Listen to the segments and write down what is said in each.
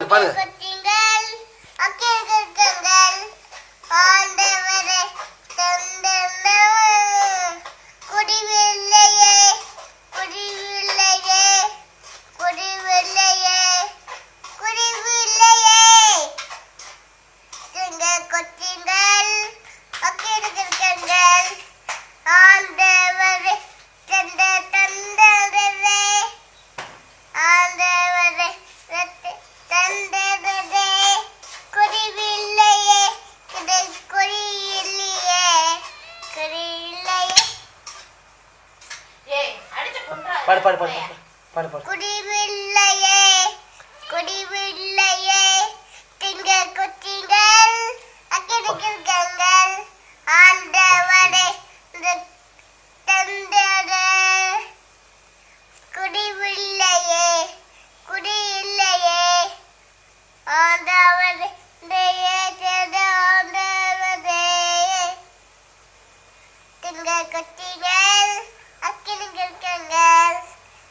பாருங்க கொட்டிங்கள் இருக்கிறங்கள் ஆண்டவரே பாடு பாடு பாடு பாடு பாடு குடிவில்லையே திங்க குத்திங்கள் அக்கிருக்கங்கள் ஆண்டவரே தந்தரே குடிவில்லையே குடியில்லையே ஆண்டவரே ஆண்டவரே திங்க கொட்டிகள் அக்கிருக்கங்கள்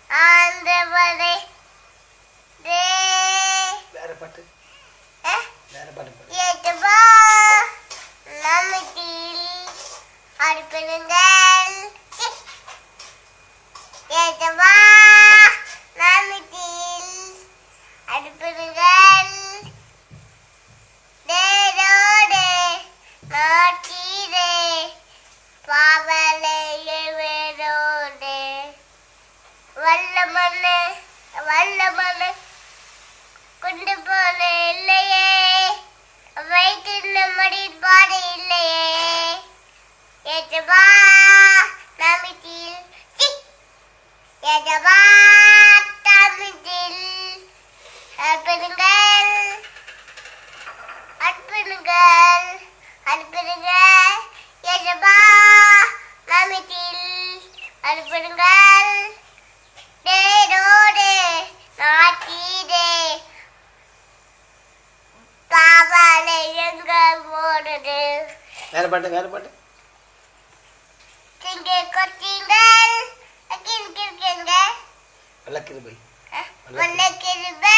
ஆண்டவரே தே வேற பாட்டு அஹ் வேற பாட்டு பாடு ஏற்றுவா நம்மத்தில் அடுப்பிடுங்கள். ஏற்றுவா நம்மத்தில் அடுப்பிடுங்கள். தேரோடு நாட்டீரே பாவலையோடு வல்லமண்ணு வல்லமண்ணு. கொண்டு போன இல்லையே. அற்புதங்கள் அற்புதங்கள் அற்புதங்கள் ஏஜபா நமித்தில் அற்புதங்கள் தேரோடு நாட்டீரே பாவாலை எங்க ஓடுது வேற பாட்டு வேற பாட்டு. திங்க கிருபை.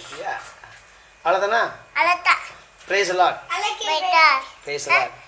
சரியா அவ்வளோதானா அலத்தா ப்ரைஸ் எல்லாம் போயிட்டார் ப்ரைஸ் எல்லாம்